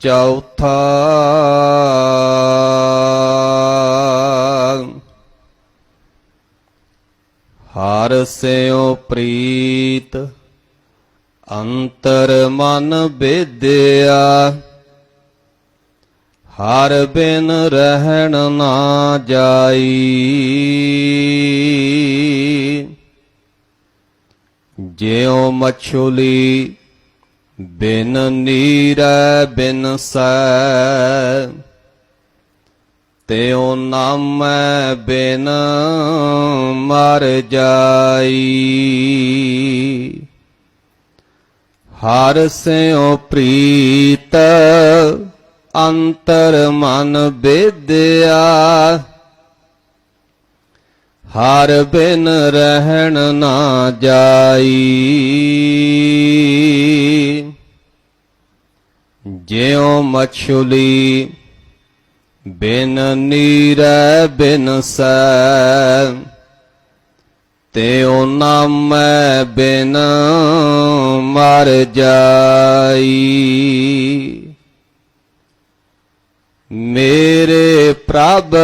ਚੌਥਾ ਹਰ ਸਿਉ ਪ੍ਰੀਤ ਅੰਤਰ ਮਨ ਬੇਦਿਆ ਹਰ ਬਿਨ ਰਹਿਣ ਨਾ ਜਾਈ। ਜਿਉ ਮਛੁਲੀ ਬਿਨ ਨੀਰੈ, ਬਿਨ ਸੈ ਤਿਉ ਨਾਮੈ ਬਿਨ ਮਰ ਜਾਈ। ਹਰ ਸਿਉ ਪ੍ਰੀਤ ਅੰਤਰ ਮਨ ਬੇਦਿਆ ਹਰ ਬਿਨ ਰਹਿਣ ਨਾ ਜਾਈ। ਜਿਉ ਮਛੁਲੀ ਬਿਨ ਨੀਰੈ ਬਿਨ ਸੈ ਤਿਉ ਨਾਮੈ ਬਿਨ ਮਰ ਜਾਈ। ਮੇਰੇ ਪ੍ਰਭ,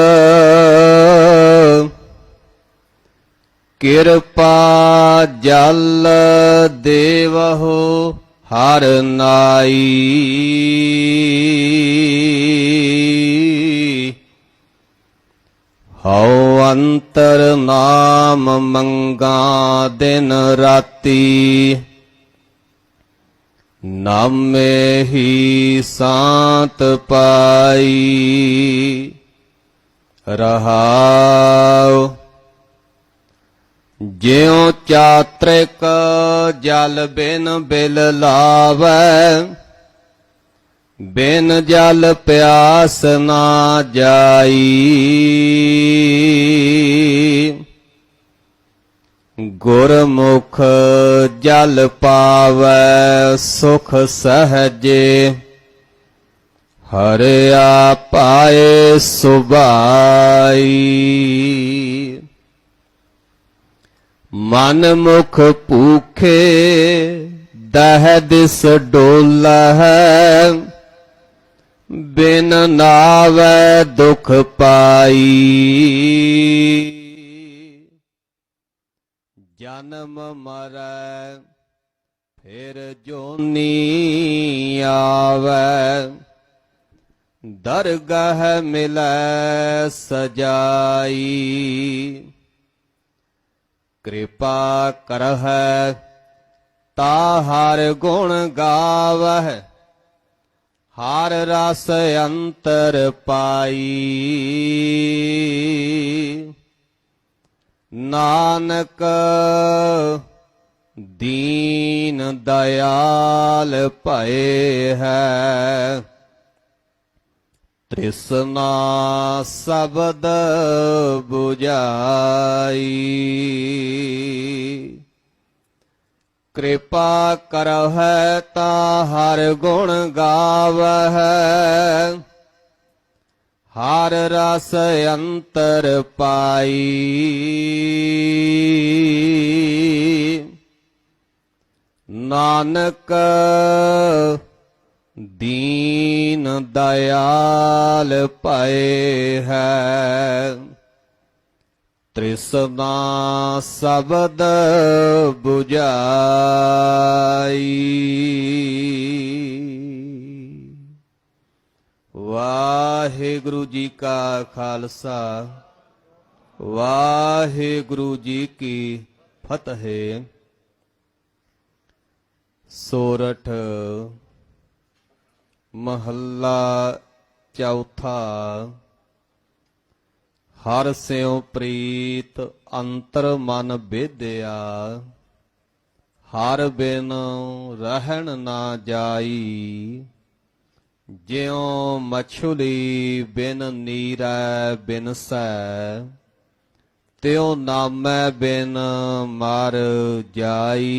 ਕਿਰਪਾ ਜਲ ਦੇਵਹੋ ਹਰ ਨਾਈ। ਹਉ ਅੰਤਰ ਨਾਮ ਮੰਗਾ ਦਿਨ ਰਾਤੀ। ਨਾਮੇ ਹੀ ਸਾਤ ਪਾਈ। ਰਹਾਉ ਜਿਉ ਚਾਤ੍ਰਿਕ ਜਲ ਬਿਨ ਬਿਲ ਲਾਵੈ, ਬਿਨ ਜਲ ਪਿਆਸ ਨਾ ਜਾਈ। ਗੁਰਮੁਖ ਜਲ ਪਾਵੈ ਸੁਖ ਸਹਜੇ, ਹਰਿਆ ਪਾਏ ਸੁਭਾਈ। ਮਨ ਮੁਖ ਭੂਖੇ ਦਹ ਦਿਸ ਡੋਲਾ ਹੈ। ਬਿਨ ਨਾਵੈ ਦੁਖ ਪਾਈ। ਜਨਮ ਮਰੈ, ਫਿਰ ਜੋਨੀ ਆਵੈ। ਦਰਗਹ ਮਿਲੈ ਸਜਾਈ। ਕਿਰਪਾ ਕਰਹਿ, ਤਾ ਹਰ ਗੁਣ ਗਾਵਹਿ, ਹਰ ਰਸ ਅੰਤਰ ਪਾਈ। ਨਾਨਕ ਦੀਨ ਦਇਆਲ ਭਏ ਹੈ ਤ੍ਰਿਸ਼ਨਾ ਸ਼ਬਦ 부ਜਾਈ ਕਿਰਪਾ ਕਰਹਿ ਤਾ ਹਰ ਗੁਣ ਗਾਵਹਿ। ਹਰ ਰਸ ਅੰਤਰ ਪਾਈ। ਨਾਨਕ ਦੀਨ ਦਇਆਲ ਭਏ ਹੈ। ਤ੍ਰਿਸ਼ਨਾ ਸ਼ਬਦ 부ਜਾਈ ਵਾਹਿਗੁਰੂ ਜੀ ਕਾ ਖਾਲਸਾ, ਵਾਹਿਗੁਰੂ ਜੀ ਕੀ ਫਤਿਹ। ਸੋਰਠ ਮਹੱਲਾ ਚੌਥਾ। ਹਰ ਸਿਉ ਪ੍ਰੀਤ ਅੰਤਰ ਮਨ ਬੇਦਿਆ, ਹਰ ਬਿਨ ਰਹਿਣ ਨਾ ਜਾਈ। ਜਿਉ ਮਛੁਲੀ ਬਿਨ ਨੀਰੈ ਬਿਨ ਸੈ ਤਿਉ ਨਾਮੈ ਬਿਨ ਮਰ ਜਾਈ।